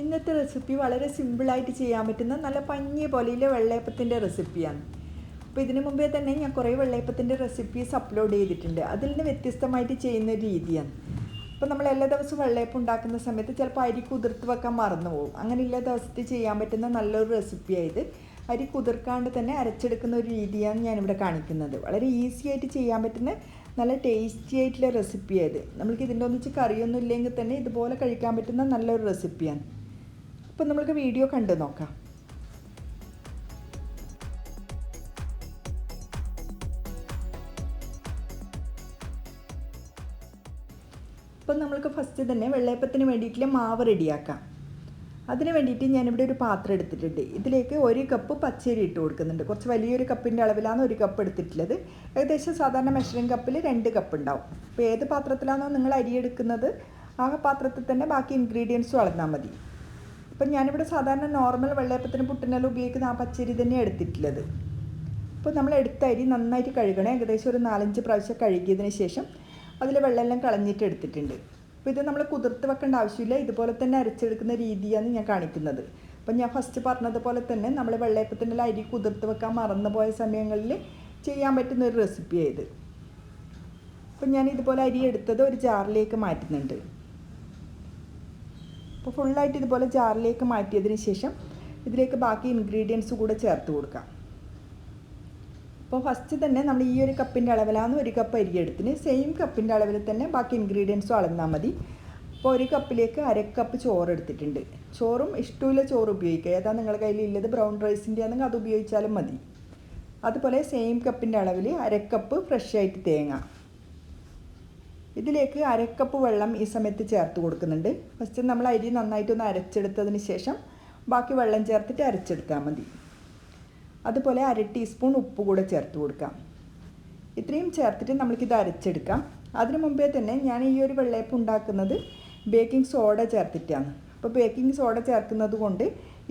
ഇന്നത്തെ റെസിപ്പി വളരെ സിമ്പിളായിട്ട് ചെയ്യാൻ പറ്റുന്ന നല്ല പഞ്ഞി പോലെയുള്ള വെള്ളയപ്പത്തിന്റെ റെസിപ്പിയാണ് അപ്പോൾ ഇതിനു മുമ്പേ തന്നെ ഞാൻ കുറേ വെള്ളയപ്പത്തിന്റെ റെസിപ്പീസ് അപ്ലോഡ് ചെയ്തിട്ടുണ്ട്. അതിൽ നിന്ന് വ്യത്യസ്തമായിട്ട് ചെയ്യുന്ന രീതിയാണ്. അപ്പോൾ നമ്മൾ എല്ലാ ദിവസവും വെള്ളയപ്പം ഉണ്ടാക്കുന്ന സമയത്ത് ചിലപ്പോൾ അരി കുതിർത്ത് വെക്കാൻ മറന്നു പോകും. അങ്ങനെയുള്ള ദിവസത്തിൽ ചെയ്യാൻ പറ്റുന്ന നല്ലൊരു റെസിപ്പിയായത് അരി കുതിർക്കാണ്ട് തന്നെ അരച്ചെടുക്കുന്ന ഒരു രീതിയാണ് ഞാനിവിടെ കാണിക്കുന്നത്. വളരെ ഈസി ആയിട്ട് ചെയ്യാൻ പറ്റുന്ന നല്ല ടേസ്റ്റി ആയിട്ടുള്ള റെസിപ്പിയായത് നമ്മൾക്ക് ഇതിന്റെ ഒന്നിച്ച് കറിയൊന്നും ഇല്ലെങ്കിൽ തന്നെ ഇതുപോലെ കഴിക്കാൻ പറ്റുന്ന നല്ലൊരു റെസിപ്പിയാണ് അപ്പോൾ നമ്മൾക്ക് വീഡിയോ കണ്ടു നോക്കാം. ഇപ്പം നമ്മൾക്ക് ഫസ്റ്റ് തന്നെ വെള്ളയപ്പത്തിന് വേണ്ടിയിട്ടുള്ള മാവ് റെഡിയാക്കാം. അതിന് വേണ്ടിയിട്ട് ഞാനിവിടെ ഒരു പാത്രം എടുത്തിട്ടുണ്ട്. ഇതിലേക്ക് ഒരു കപ്പ് പച്ചരി ഇട്ട് കൊടുക്കുന്നുണ്ട്. കുറച്ച് വലിയൊരു കപ്പിന്റെ അളവിലാണ് ഒരു കപ്പ് എടുത്തിട്ടുള്ളത്. ഏകദേശം സാധാരണ മെഷറിംഗ് കപ്പിൽ രണ്ട് കപ്പ് ഉണ്ടാവും. അപ്പോൾ ഏത് പാത്രത്തിലാണോ നിങ്ങൾ അരി എടുക്കുന്നത് ആ പാത്രത്തിൽ തന്നെ ബാക്കി ഇൻഗ്രീഡിയൻസും അളന്നാൽ മതി. അപ്പം ഞാനിവിടെ സാധാരണ നോർമൽ വെള്ളയപ്പത്തിന് പുട്ടിനെല്ലാം ഉപയോഗിക്കുന്ന ആ പച്ചരി തന്നെ എടുത്തിട്ടുള്ളത്. അപ്പോൾ നമ്മൾ എടുത്ത അരി നന്നായിട്ട് കഴുകണം. ഏകദേശം ഒരു നാലഞ്ച് പ്രാവശ്യം കഴുകിയതിന് ശേഷം അതിൽ വെള്ളമെല്ലാം കളഞ്ഞിട്ട് എടുത്തിട്ടുണ്ട്. അപ്പോൾ ഇത് നമ്മൾ കുതിർത്ത് വെക്കേണ്ട ആവശ്യമില്ല. ഇതുപോലെ തന്നെ അരച്ചെടുക്കുന്ന രീതിയാണ് ഞാൻ കാണിക്കുന്നത്. അപ്പം ഞാൻ ഫസ്റ്റ് പറഞ്ഞതുപോലെ തന്നെ നമ്മൾ വെള്ളയപ്പത്തിന്റെ അരി കുതിർത്ത് വെക്കാൻ മറന്നു പോയ സമയങ്ങളിൽ ചെയ്യാൻ പറ്റുന്ന ഒരു റെസിപ്പിയാണ് ഇത് അപ്പം ഞാൻ ഇതുപോലെ അരി എടുത്തത് ഒരു ജാറിലേക്ക് മാറ്റുന്നുണ്ട്. അപ്പോൾ ഫുള്ളായിട്ട് ഇതുപോലെ ജാറിലേക്ക് മാറ്റിയതിന് ശേഷം ഇതിലേക്ക് ബാക്കി ഇൻഗ്രീഡിയൻസ് കൂടെ ചേർത്ത് കൊടുക്കാം. അപ്പോൾ ഫസ്റ്റ് തന്നെ നമ്മൾ ഈ ഒരു കപ്പിന്റെ അളവിലാണ് ഒരു കപ്പ് അരി എടുത്തിന് സെയിം കപ്പിന്റെ അളവിൽ തന്നെ ബാക്കി ഇൻഗ്രീഡിയൻസും അളന്നാൽ മതി. അപ്പോൾ ഒരു കപ്പിലേക്ക് അര കപ്പ് ചോറ് എടുത്തിട്ടുണ്ട്. ചോറും ഇഷ്ടമില്ല ചോറ് ഉപയോഗിക്കുക ഏതാ നിങ്ങളുടെ കയ്യിൽ ഇല്ലത്? ബ്രൗൺ റൈസിന്റെ ആണെങ്കിൽ അത് ഉപയോഗിച്ചാലും മതി. അതുപോലെ സെയിം കപ്പിന്റെ അളവിൽ അര കപ്പ് ഫ്രഷ് ആയിട്ട് തേങ്ങ. ഇതിലേക്ക് അരക്കപ്പ് വെള്ളം ഈ സമയത്ത് ചേർത്ത് കൊടുക്കുന്നുണ്ട്. ഫസ്റ്റ് നമ്മൾ അരി നന്നായിട്ടൊന്ന് അരച്ചെടുത്തതിന് ശേഷം ബാക്കി വെള്ളം ചേർത്തിട്ട് അരച്ചെടുത്താൽ മതി. അതുപോലെ അര ടീസ്പൂൺ ഉപ്പ് കൂടെ ചേർത്ത് കൊടുക്കാം. ഇത്രയും ചേർത്തിട്ട് നമ്മൾക്കിത് അരച്ചെടുക്കാം. അതിനു മുമ്പേ തന്നെ ഞാൻ ഈ ഒരു വെള്ളയപ്പം ഉണ്ടാക്കുന്നത് ബേക്കിംഗ് സോഡ ചേർത്തിട്ടാണ്. അപ്പോൾ ബേക്കിംഗ് സോഡ ചേർക്കുന്നത് കൊണ്ട്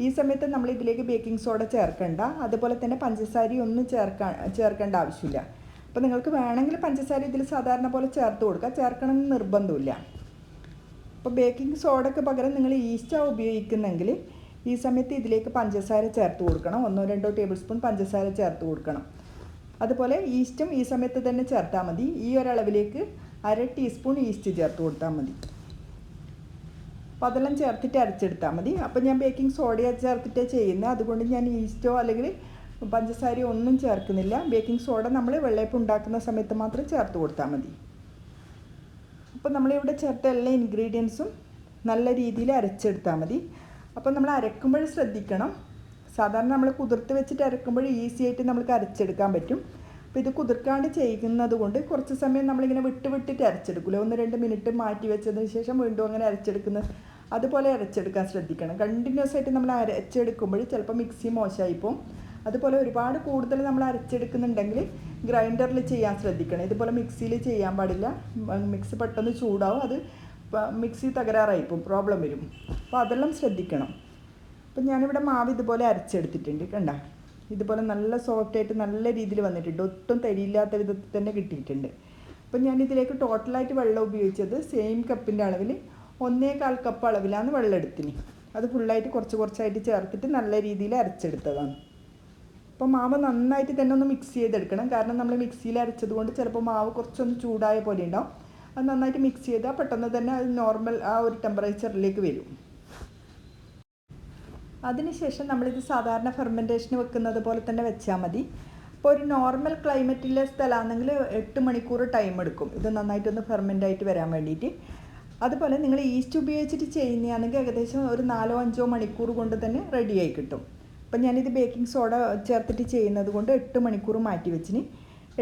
ഈ സമയത്ത് നമ്മൾ ഇതിലേക്ക് ബേക്കിംഗ് സോഡ ചേർക്കണ്ട. അതുപോലെ തന്നെ പഞ്ചസാര ഒന്നും ചേർക്കാൻ ചേർക്കേണ്ട ആവശ്യമില്ല. അപ്പോൾ നിങ്ങൾക്ക് വേണമെങ്കിൽ പഞ്ചസാര ഇതിൽ സാധാരണ പോലെ ചേർത്ത് കൊടുക്കുക. ചേർക്കണമെന്ന് നിർബന്ധമില്ല. അപ്പോൾ ബേക്കിംഗ് സോഡയ്ക്ക് പകരം നിങ്ങൾ ഈസ്റ്റാണ് ഉപയോഗിക്കുന്നെങ്കിൽ ഈ സമയത്ത് ഇതിലേക്ക് പഞ്ചസാര ചേർത്ത് കൊടുക്കണം. ഒന്നോ രണ്ടോ ടേബിൾ സ്പൂൺ പഞ്ചസാര ചേർത്ത് കൊടുക്കണം. അതുപോലെ ഈസ്റ്റും ഈ സമയത്ത് തന്നെ ചേർത്താൽ മതി. ഈ ഒരളവിലേക്ക് അര ടീസ്പൂൺ ഈസ്റ്റ് ചേർത്ത് കൊടുത്താൽ മതി. അപ്പോൾ അതെല്ലാം ചേർത്തിട്ട് അരച്ചെടുത്താൽ മതി. അപ്പോൾ ഞാൻ ബേക്കിംഗ് സോഡ ചേർത്തിട്ടേ ചെയ്യുന്നത്. അതുകൊണ്ട് ഞാൻ ഈസ്റ്റോ അല്ലെങ്കിൽ പഞ്ചസാരയോ ഒന്നും ചേർക്കുന്നില്ല. ബേക്കിംഗ് സോഡ നമ്മൾ വെള്ളയപ്പം ഉണ്ടാക്കുന്ന സമയത്ത് മാത്രം ചേർത്ത് കൊടുത്താൽ മതി. അപ്പോൾ നമ്മളിവിടെ ചേർത്ത എല്ലാ ഇൻഗ്രീഡിയൻസും നല്ല രീതിയിൽ അരച്ചെടുത്താൽ മതി. അപ്പോൾ നമ്മൾ അരക്കുമ്പോൾ ശ്രദ്ധിക്കണം. സാധാരണ നമ്മൾ കുതിർത്ത് വെച്ചിട്ട് അരക്കുമ്പോൾ ഈസി ആയിട്ട് നമുക്ക് അരച്ചെടുക്കാൻ പറ്റും. അപ്പോൾ ഇത് കുതിർക്കാണ്ട് ചെയ്യുന്നത് കൊണ്ട് കുറച്ച് സമയം നമ്മളിങ്ങനെ വിട്ട് വിട്ടിട്ട് അരച്ചെടുക്കില്ല ഒന്ന് രണ്ട് മിനിറ്റ് മാറ്റി വെച്ചതിന് ശേഷം വീണ്ടും അങ്ങനെ അരച്ചെടുക്കുന്ന അതുപോലെ അരച്ചെടുക്കാൻ ശ്രദ്ധിക്കണം. കണ്ടിന്യൂസ് ആയിട്ട് നമ്മൾ അരച്ചെടുക്കുമ്പോൾ ചിലപ്പോൾ മിക്സി മോശമായി പോകും അതുപോലെ ഒരുപാട് കൂടുതൽ നമ്മൾ അരച്ചെടുക്കുന്നുണ്ടെങ്കിൽ ഗ്രൈൻഡറിൽ ചെയ്യാൻ ശ്രദ്ധിക്കണം. ഇതുപോലെ മിക്സിയിൽ ചെയ്യാൻ പാടില്ല. മിക്സി പെട്ടെന്ന് ചൂടാവും. അത് മിക്സി തകരാറായി പോകും. പ്രോബ്ലം വരും. അപ്പോൾ അതെല്ലാം ശ്രദ്ധിക്കണം. അപ്പം ഞാനിവിടെ മാവ് ഇതുപോലെ അരച്ചെടുത്തിട്ടുണ്ട്. കണ്ട? ഇതുപോലെ നല്ല സോഫ്റ്റായിട്ട് നല്ല രീതിയിൽ വന്നിട്ടുണ്ട്. ഒട്ടും തരിയില്ലാത്ത വിധത്തിൽ തന്നെ കിട്ടിയിട്ടുണ്ട്. അപ്പം ഞാനിതിലേക്ക് ടോട്ടലായിട്ട് വെള്ളം ഉപയോഗിച്ചത് സെയിം കപ്പിന്റെ അളവിൽ ഒന്നേകാൽ കപ്പ് അളവിലാണ് വെള്ളം എടുത്തിന്. അത് ഫുള്ളായിട്ട് കുറച്ച് കുറച്ചായിട്ട് ചേർത്തിട്ട് നല്ല രീതിയിൽ അരച്ചെടുത്തതാണ്. അപ്പോൾ മാവ് നന്നായിട്ട് തന്നെ ഒന്ന് മിക്സ് ചെയ്തെടുക്കണം. കാരണം നമ്മൾ മിക്സിയിൽ അരച്ചത് കൊണ്ട് ചിലപ്പോൾ മാവ് കുറച്ചൊന്ന് ചൂടായ പോലെ ഉണ്ടാവും. അത് നന്നായിട്ട് മിക്സ് ചെയ്താൽ പെട്ടെന്ന് തന്നെ അത് നോർമൽ ആ ഒരു ടെമ്പറേച്ചറിലേക്ക് വരും. അതിനുശേഷം നമ്മളിത് സാധാരണ ഫെർമെന്റേഷന് വെക്കുന്നത് പോലെ തന്നെ വെച്ചാൽ മതി. അപ്പോൾ ഒരു നോർമൽ ക്ലൈമറ്റിലെ സ്ഥലമാണെങ്കിൽ എട്ട് മണിക്കൂർ ടൈം എടുക്കും. ഇത് നന്നായിട്ടൊന്ന് ഫെർമെന്റ് ആയിട്ട് വരാൻ വേണ്ടിയിട്ട് അതുപോലെ നിങ്ങൾ ഈസ്റ്റ് ഉപയോഗിച്ചിട്ട് ചെയ്യുന്നതാണെങ്കിൽ ഏകദേശം ഒരു നാലോ അഞ്ചോ മണിക്കൂർ കൊണ്ട് തന്നെ റെഡിയായി കിട്ടും. അപ്പം ഞാനിത് ബേക്കിംഗ് സോഡ ചേർത്തിട്ട് ചെയ്യുന്നത് കൊണ്ട് എട്ട് മണിക്കൂർ മാറ്റി വെച്ചിന്.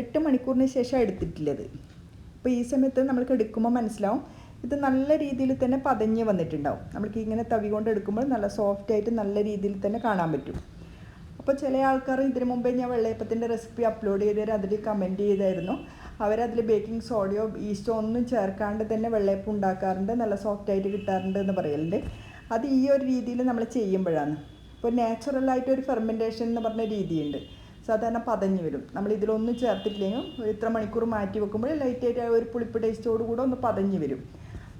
എട്ട് മണിക്കൂറിന് ശേഷം എടുത്തിട്ടുള്ളത് അപ്പോൾ ഈ സമയത്ത് നമ്മൾക്ക് എടുക്കുമ്പോൾ മനസ്സിലാവും. ഇത് നല്ല രീതിയിൽ തന്നെ പതഞ്ഞ് വന്നിട്ടുണ്ടാവും. നമ്മൾക്ക് ഇങ്ങനെ തവി കൊണ്ട് എടുക്കുമ്പോൾ നല്ല സോഫ്റ്റ് ആയിട്ട് നല്ല രീതിയിൽ തന്നെ കാണാൻ പറ്റും. അപ്പോൾ ചില ആൾക്കാർ ഇതിനു മുമ്പേ ഞാൻ വെള്ളയപ്പത്തിന്റെ റെസിപ്പി അപ്ലോഡ് ചെയ്തവർ അതിൽ കമന്റ് ചെയ്തായിരുന്നു. അവരതിൽ ബേക്കിംഗ് സോഡയോ ഈസ്റ്റോ ഒന്നും ചേർക്കാണ്ട് തന്നെ വെള്ളയപ്പം ഉണ്ടാക്കാറുണ്ട്. നല്ല സോഫ്റ്റ് ആയിട്ട് കിട്ടാറുണ്ട് എന്ന് പറയലുണ്ട്. അത് ഈ ഒരു രീതിയിൽ നമ്മൾ ചെയ്യുമ്പോഴാണ്. ഇപ്പോൾ നാച്ചുറലായിട്ട് ഒരു ഫെർമെന്റേഷൻ എന്ന് പറഞ്ഞ രീതിയുണ്ട്. സാധാരണ പതഞ്ഞ് വരും. നമ്മൾ ഇതിലൊന്നും ചേർത്തിട്ടില്ലെങ്കിൽ ഇത്ര മണിക്കൂർ മാറ്റി വെക്കുമ്പോൾ ലൈറ്റായിട്ട് ഒരു പുളിപ്പ് ടേസ്റ്റോട് കൂടെ ഒന്ന് പതഞ്ഞ് വരും.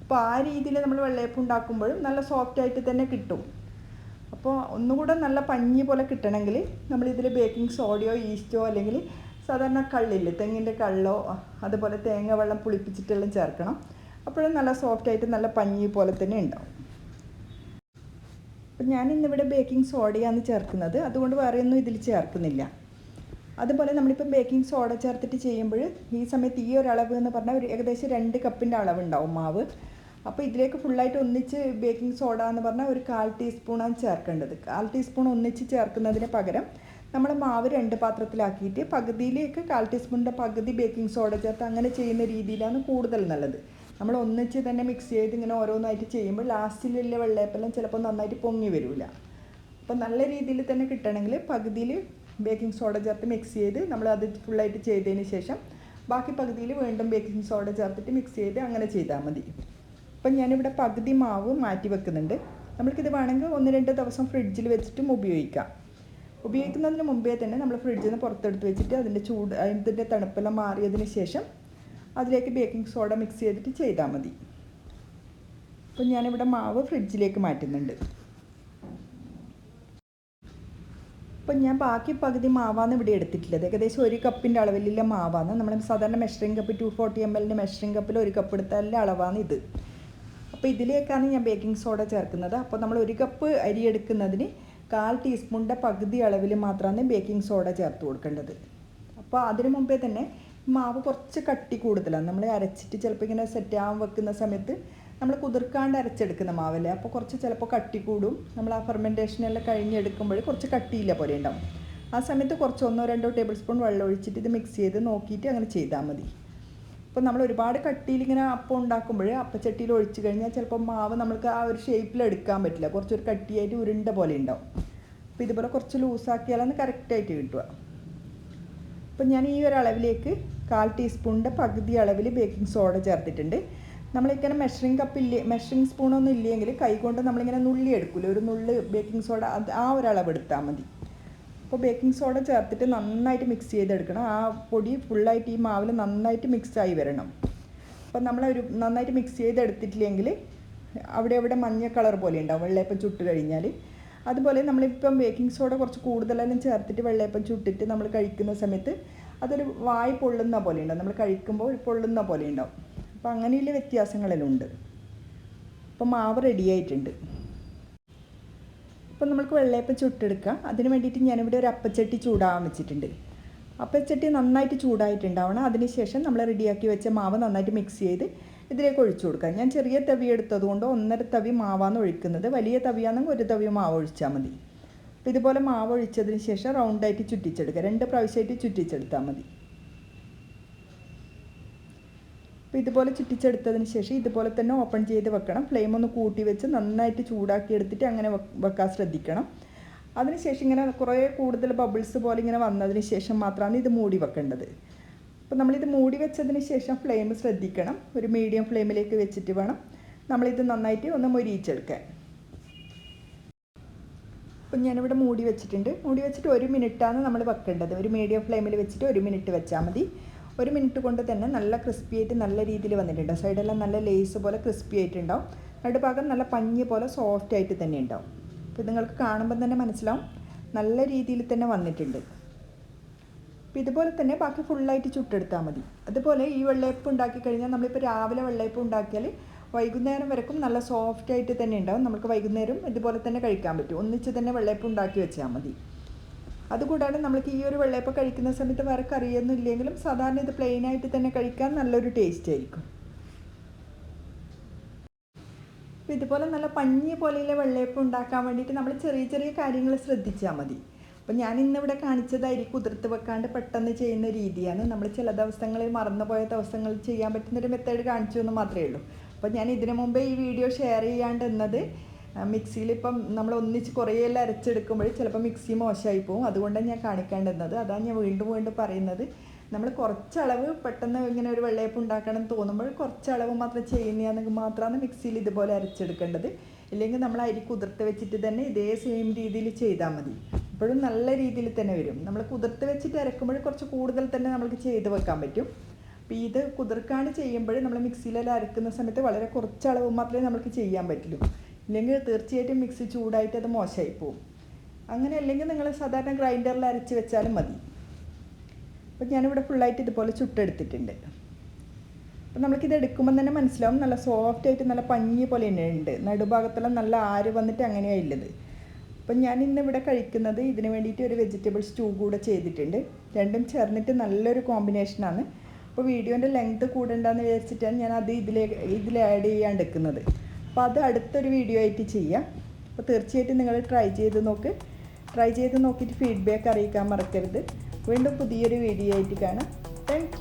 അപ്പോൾ ആ രീതിയിൽ നമ്മൾ വെള്ളയപ്പം ഉണ്ടാക്കുമ്പോഴും നല്ല സോഫ്റ്റ് ആയിട്ട് തന്നെ കിട്ടും. അപ്പോൾ ഒന്നുകൂടെ നല്ല പഞ്ഞി പോലെ കിട്ടണമെങ്കിൽ നമ്മളിതിൽ ബേക്കിംഗ് സോഡയോ ഈസ്റ്റോ അല്ലെങ്കിൽ സാധാരണ കള്ളില്ലേ തെങ്ങിന്റെ കള്ളോ അതുപോലെ തേങ്ങ വെള്ളം പുളിപ്പിച്ചിട്ടെല്ലാം ചേർക്കണം. അപ്പോഴും നല്ല സോഫ്റ്റ് ആയിട്ട് നല്ല പഞ്ഞി പോലെ തന്നെ ഉണ്ടാവും. അപ്പം ഞാൻ ഇന്നിവിടെ ബേക്കിംഗ് സോഡയാണ് ചേർക്കുന്നത്. അതുകൊണ്ട് വേറെയൊന്നും ഇതിൽ ചേർക്കുന്നില്ല. അതുപോലെ നമ്മളിപ്പം ബേക്കിംഗ് സോഡ ചേർത്തിട്ട് ചെയ്യുമ്പോൾ ഈ സമയത്ത് ഈ ഒരു അളവ് എന്ന് പറഞ്ഞാൽ ഒരു ഏകദേശം രണ്ട് കപ്പിന്റെ അളവുണ്ടാവും മാവ്. അപ്പോൾ ഇതിലേക്ക് ഫുള്ളായിട്ട് ഒന്നിച്ച് ബേക്കിംഗ് സോഡ എന്ന് പറഞ്ഞാൽ ഒരു കാൽ ടീസ്പൂണാണ് ചേർക്കേണ്ടത്. കാൽ ടീസ്പൂൺ ഒന്നിച്ച് ചേർക്കുന്നതിന് പകരം നമ്മൾ മാവ് രണ്ട് പാത്രത്തിലാക്കിയിട്ട് പകുതിയിലേക്ക് കാൽ ടീസ്പൂണിന്റെ പകുതി ബേക്കിംഗ് സോഡ ചേർത്ത് അങ്ങനെ ചെയ്യുന്ന രീതിയിലാണ് കൂടുതൽ നല്ലത്. നമ്മൾ ഒന്നിച്ച് തന്നെ മിക്സ് ചെയ്ത് ഇങ്ങനെ ഓരോന്നായിട്ട് ചെയ്യുമ്പോൾ ലാസ്റ്റിലുള്ള വെള്ളയപ്പെല്ലാം ചിലപ്പോൾ നന്നായിട്ട് പൊങ്ങി വരില്ല അപ്പോൾ നല്ല രീതിയിൽ തന്നെ കിട്ടണമെങ്കിൽ പകുതിയിൽ ബേക്കിംഗ് സോഡ ചേർത്ത് മിക്സ് ചെയ്ത് നമ്മൾ അത് ഫുള്ളായിട്ട് ചെയ്തതിന് ശേഷം ബാക്കി പകുതിയിൽ വീണ്ടും ബേക്കിംഗ് സോഡ ചേർത്തിട്ട് മിക്സ് ചെയ്ത് അങ്ങനെ ചെയ്താൽ മതി. അപ്പം ഞാനിവിടെ പകുതി മാവ് മാറ്റി വെക്കുന്നുണ്ട്. നമ്മൾക്കിത് വേണമെങ്കിൽ ഒന്ന് രണ്ട് ദിവസം ഫ്രിഡ്ജിൽ വെച്ചിട്ടും ഉപയോഗിക്കാം. ഉപയോഗിക്കുന്നതിന് മുമ്പേ തന്നെ നമ്മൾ ഫ്രിഡ്ജിൽ നിന്ന് പുറത്തെടുത്ത് വെച്ചിട്ട് അതിന്റെ ചൂട് അതിന്റെ തണുപ്പെല്ലാം മാറിയതിന് ശേഷം അതിലേക്ക് ബേക്കിംഗ് സോഡ മിക്സ് ചെയ്തിട്ട് ചെയ്താൽ മതി. അപ്പം ഞാനിവിടെ മാവ് ഫ്രിഡ്ജിലേക്ക് മാറ്റുന്നുണ്ട്. അപ്പം ഞാൻ ബാക്കി പകുതി മാവാന്ന് ഇവിടെ എടുത്തിട്ടുള്ളത്. ഏകദേശം ഒരു കപ്പിന്റെ അളവിലുള്ള മാവാണ്. നമ്മൾ സാധാരണ measuring cup two forty M എല്ലിന്റെ മെഷറിംഗ് കപ്പിൽ ഒരു കപ്പ് എടുത്താലുള്ള അളവാണ് ഇത്. അപ്പോൾ ഇതിലേക്കാണ് ഞാൻ ബേക്കിംഗ് സോഡ ചേർക്കുന്നത്. അപ്പോൾ നമ്മൾ ഒരു കപ്പ് അരി എടുക്കുന്നതിന് കാൽ ടീസ്പൂണിന്റെ പകുതി അളവിൽ മാത്രമാണ് ബേക്കിംഗ് സോഡ ചേർത്ത് കൊടുക്കേണ്ടത്. അപ്പോൾ അതിനു മുമ്പേ തന്നെ മാവ് കുറച്ച് കട്ടി കൂടുതലാണ് നമ്മൾ അരച്ചിട്ട് ചിലപ്പോൾ ഇങ്ങനെ സെറ്റ് ആവാൻ വെക്കുന്ന സമയത്ത് നമ്മൾ കുതിർക്കാണ്ട് അരച്ചെടുക്കുന്ന മാവല്ലേ? അപ്പോൾ കുറച്ച് ചിലപ്പോൾ കട്ടി കൂടും. നമ്മൾ ആ ഫെർമെന്റേഷനെല്ലാം കഴിഞ്ഞെടുക്കുമ്പോൾ കുറച്ച് കട്ടിയില്ല പോലെ ഉണ്ടാവും. ആ സമയത്ത് കുറച്ച് ഒന്നോ രണ്ടോ ടേബിൾ സ്പൂൺ വെള്ളം ഒഴിച്ചിട്ട് ഇത് മിക്സ് ചെയ്ത് നോക്കിയിട്ട് അങ്ങനെ ചെയ്താൽ മതി. അപ്പോൾ നമ്മൾ ഒരുപാട് കട്ടിയിൽ ഇങ്ങനെ അപ്പം ഉണ്ടാക്കുമ്പോൾ അപ്പച്ചട്ടിയിൽ ഒഴിച്ച് കഴിഞ്ഞാൽ ചിലപ്പോൾ മാവ് നമുക്ക് ആ ഒരു ഷേപ്പിൽ എടുക്കാൻ പറ്റില്ല. കുറച്ചൊരു കട്ടിയായിട്ട് ഉരുണ്ട പോലെ ഉണ്ടാവും. അപ്പോൾ ഇതുപോലെ കുറച്ച് ലൂസാക്കിയാലാണ് കറക്റ്റായിട്ട് കിട്ടുക. അപ്പം ഞാൻ ഈ ഒരു അളവിലേക്ക് കാൽ ടീസ്പൂണിന്റെ പകുതി അളവിൽ ബേക്കിംഗ് സോഡ ചേർത്തിട്ടുണ്ട്. നമ്മളിങ്ങനെ മെഷറിംഗ് കപ്പ് ഇല്ലേ മെഷറിംഗ് സ്പൂണൊന്നും ഇല്ലെങ്കിൽ കൈകൊണ്ട് നമ്മളിങ്ങനെ നുള്ളി എടുക്കില്ല ഒരു നുള്ളി ബേക്കിംഗ് സോഡ അത് ആ ഒരളവ് എടുത്താൽ മതി. അപ്പോൾ ബേക്കിംഗ് സോഡ ചേർത്തിട്ട് നന്നായിട്ട് മിക്സ് ചെയ്തെടുക്കണം. ആ പൊടി ഫുള്ളായിട്ട് ഈ മാവിൽ നന്നായിട്ട് മിക്സായി വരണം. അപ്പം ഒരു നന്നായിട്ട് മിക്സ് ചെയ്തെടുത്തിട്ടില്ലെങ്കിൽ അവിടെ അവിടെ മഞ്ഞ കളർ പോലെ ഉണ്ടാവും വെള്ളയപ്പം ചുട്ട് കഴിഞ്ഞാൽ. അതുപോലെ നമ്മളിപ്പം ബേക്കിംഗ് സോഡ കുറച്ച് കൂടുതലെല്ലാം ചേർത്തിട്ട് വെള്ളയപ്പം ചുട്ടിട്ട് നമ്മൾ കഴിക്കുന്ന സമയത്ത് അതൊരു വായി പൊള്ളുന്ന പോലെ ഉണ്ടാവും നമ്മൾ കഴിക്കുമ്പോൾ പൊള്ളുന്ന പോലെ ഉണ്ടാവും അപ്പോൾ അങ്ങനെയുള്ള വ്യത്യാസങ്ങളെല്ലാം ഉണ്ട് അപ്പം മാവ് റെഡി ആയിട്ടുണ്ട്. അപ്പം നമുക്ക് വെള്ളയപ്പം ചുട്ടെടുക്കാം. അതിന് വേണ്ടിയിട്ട് ഞാനിവിടെ ഒരു അപ്പച്ചട്ടി ചൂടാവാൻ വെച്ചിട്ടുണ്ട്. അപ്പച്ചട്ടി നന്നായിട്ട് ചൂടായിട്ടുണ്ടാവണം. അതിനുശേഷം നമ്മൾ റെഡിയാക്കി വെച്ച മാവ് നന്നായിട്ട് മിക്സ് ചെയ്ത് ഇതിലേക്ക് ഒഴിച്ചു കൊടുക്കാം. ഞാൻ ചെറിയ തവി എടുത്തത് കൊണ്ട് ഒന്നര തവി മാവാണ് ഒഴിക്കുന്നത്. വലിയ തവിയാണെങ്കിൽ ഒരു തവി മാവ് ഒഴിച്ചാൽ മതി. അപ്പോൾ ഇതുപോലെ മാവ് ഒഴിച്ചതിന് ശേഷം റൗണ്ടായിട്ട് ചുറ്റിച്ചെടുക്കുക. രണ്ട് പ്രാവശ്യമായിട്ട് ചുറ്റിച്ചെടുത്താൽ മതി. അപ്പോൾ ഇതുപോലെ ചുറ്റിച്ചെടുത്തതിന് ശേഷം ഇതുപോലെ തന്നെ ഓപ്പൺ ചെയ്ത് വെക്കണം. ഫ്ലെയിം ഒന്ന് കൂട്ടി വെച്ച് നന്നായിട്ട് ചൂടാക്കി എടുത്തിട്ട് അങ്ങനെ വെക്കാൻ ശ്രദ്ധിക്കണം. അതിനുശേഷം ഇങ്ങനെ കുറേ കൂടുതൽ ബബിൾസ് പോലെ ഇങ്ങനെ വന്നതിന് ശേഷം മാത്രമാണ് ഇത് മൂടി വെക്കേണ്ടത്. അപ്പോൾ നമ്മളിത് മൂടി വെച്ചതിന് ശേഷം ഫ്ലെയിം ശ്രദ്ധിക്കണം. ഒരു മീഡിയം ഫ്ലെയിമിലേക്ക് വെച്ചിട്ട് വേണം നമ്മളിത് നന്നായിട്ട് ഒന്ന് മൊരിയിച്ചെടുക്കാൻ. അപ്പം ഞാനിവിടെ മൂടി വെച്ചിട്ടുണ്ട്. മൂടി വെച്ചിട്ട് ഒരു മിനിറ്റാണ് നമ്മൾ വെക്കേണ്ടത്. ഒരു മീഡിയം ഫ്ലെയിമിൽ വെച്ചിട്ട് ഒരു മിനിറ്റ് വെച്ചാൽ മതി. ഒരു മിനിറ്റ് കൊണ്ട് തന്നെ നല്ല ക്രിസ്പി ആയിട്ട് നല്ല രീതിയിൽ വന്നിട്ടുണ്ട്. സൈഡെല്ലാം നല്ല ലേസ് പോലെ ക്രിസ്പി ആയിട്ടുണ്ടാവും. നടുഭാഗം നല്ല പഞ്ഞി പോലെ സോഫ്റ്റ് ആയിട്ട് തന്നെ ഉണ്ടാവും. അപ്പോൾ നിങ്ങൾക്ക് കാണുമ്പോൾ തന്നെ മനസ്സിലാവും. നല്ല രീതിയിൽ തന്നെ വന്നിട്ടുണ്ട്. അപ്പോൾ ഇതുപോലെ തന്നെ ബാക്കി ഫുള്ളായിട്ട് ചുട്ടെടുത്താൽ മതി. അതുപോലെ ഈ വെള്ളയപ്പം ഉണ്ടാക്കി കഴിഞ്ഞാൽ നമ്മളിപ്പോൾ രാവിലെ വെള്ളയപ്പം ഉണ്ടാക്കിയാൽ വൈകുന്നേരം വരക്കും. നല്ല സോഫ്റ്റ് ആയിട്ട് തന്നെ ഉണ്ടാവും. നമുക്ക് വൈകുന്നേരം ഇതുപോലെ തന്നെ കഴിക്കാൻ പറ്റും. ഒന്നിച്ച് തന്നെ വെള്ളയപ്പം ഉണ്ടാക്കി വെച്ചാൽ മതി. അതുകൂടാതെ നമ്മൾക്ക് ഈ ഒരു വെള്ളയപ്പം കഴിക്കുന്ന സമയത്ത് വേറെ കറിയൊന്നും ഇല്ലെങ്കിലും സാധാരണ ഇത് പ്ലെയിൻ ആയിട്ട് തന്നെ കഴിക്കാൻ നല്ലൊരു ടേസ്റ്റ് ആയിരിക്കും. ഇതുപോലെ നല്ല പഞ്ഞി പോലെയുള്ള വെള്ളയപ്പം ഉണ്ടാക്കാൻ വേണ്ടിയിട്ട് നമ്മൾ ചെറിയ ചെറിയ കാര്യങ്ങൾ ശ്രദ്ധിച്ചാൽ മതി. അപ്പോൾ ഞാൻ ഇന്നിവിടെ കാണിച്ചതായിരിക്കും കുതിർത്ത് വെക്കാണ്ട് പെട്ടെന്ന് ചെയ്യുന്ന രീതിയാണ്. നമ്മൾ ചില ദിവസങ്ങളിൽ മറന്നുപോയ ദിവസങ്ങളിൽ ചെയ്യാൻ പറ്റുന്നൊരു മെത്തേഡ് കാണിച്ചു എന്ന് മാത്രമേ ഉള്ളൂ. അപ്പോൾ ഞാൻ ഇതിനു മുമ്പേ ഈ വീഡിയോ ഷെയർ ചെയ്യാണ്ട് എന്നത് മിക്സിയിൽ ഇപ്പം നമ്മൾ ഒന്നിച്ച് കുറേ എല്ലാം അരച്ചെടുക്കുമ്പോൾ ചിലപ്പോൾ മിക്സി മോശമായി പോകും അതുകൊണ്ടാണ് ഞാൻ കാണിക്കേണ്ടുന്നത് അതാണ് ഞാൻ വീണ്ടും വീണ്ടും പറയുന്നത്. നമ്മൾ കുറച്ചളവ് പെട്ടെന്ന് ഇങ്ങനെ ഒരു വെള്ളയപ്പം ഉണ്ടാക്കണം എന്ന് തോന്നുമ്പോൾ കുറച്ചളവ് മാത്രം ചെയ്യുന്നതാണെങ്കിൽ മാത്രമാണ് മിക്സിയിൽ ഇതുപോലെ അരച്ചെടുക്കേണ്ടത്. ഇല്ലെങ്കിൽ നമ്മൾ അരി കുതിർത്ത് വെച്ചിട്ട് തന്നെ ഇതേ സെയിം രീതിയിൽ ചെയ്താൽ മതി. അപ്പോഴും നല്ല രീതിയിൽ തന്നെ വരും. നമ്മൾ കുതിർത്ത് വെച്ചിട്ട് അരക്കുമ്പോൾ കുറച്ച് കൂടുതൽ തന്നെ നമുക്ക് ചെയ്ത് വെക്കാൻ പറ്റും. അപ്പോൾ ഇത് കുതിർക്കാണ്ട് ചെയ്യുമ്പോൾ നമ്മൾ മിക്സിയിലെല്ലാം അരക്കുന്ന സമയത്ത് വളരെ കുറച്ച് അളവ് മാത്രമേ നമുക്ക് ചെയ്യാൻ പറ്റുള്ളൂ. ഇല്ലെങ്കിൽ തീർച്ചയായിട്ടും മിക്സി ചൂടായിട്ട് അത് മോശമായി പോകും അങ്ങനെ അല്ലെങ്കിൽ നിങ്ങൾ സാധാരണ ഗ്രൈൻഡറിൽ അരച്ച് വെച്ചാലും മതി. അപ്പോൾ ഞാനിവിടെ ഫുള്ളായിട്ട് ഇതുപോലെ ചുട്ടെടുത്തിട്ടുണ്ട്. അപ്പം നമുക്കിത് എടുക്കുമ്പോൾ തന്നെ മനസ്സിലാവും. നല്ല സോഫ്റ്റ് ആയിട്ട് നല്ല പഞ്ഞി പോലെ തന്നെ ഉണ്ട്. നടുഭാഗത്തെല്ലാം നല്ല ആര് വന്നിട്ട് അങ്ങനെയാണ് ഉള്ളത്. അപ്പം ഞാൻ ഇന്ന് ഇവിടെ കഴിക്കുന്നത് ഇതിന് വേണ്ടിയിട്ട് ഒരു വെജിറ്റബിൾ സ്റ്റൂ കൂടെ ചെയ്തിട്ടുണ്ട്. രണ്ടും ചേർന്നിട്ട് നല്ലൊരു കോമ്പിനേഷനാണ് അപ്പോൾ വീഡിയോന്റെ ലെങ്ത് കൂടണ്ടെന്ന് വിചാരിച്ചിട്ടാണ് ഞാൻ അത് ഇതിലേ ഇതിൽ ആഡ് ചെയ്യാൻ എടുക്കുന്നത് അപ്പോൾ അത് അടുത്തൊരു വീഡിയോ ആയിട്ട് ചെയ്യാം. അപ്പോൾ തീർച്ചയായിട്ടും നിങ്ങൾ ട്രൈ ചെയ്ത് നോക്ക്. ട്രൈ ചെയ്ത് നോക്കിയിട്ട് ഫീഡ്ബാക്ക് അറിയിക്കാൻ മറക്കരുത്. വീണ്ടും പുതിയൊരു വീഡിയോ ആയിട്ട് കാണാം. താങ്ക്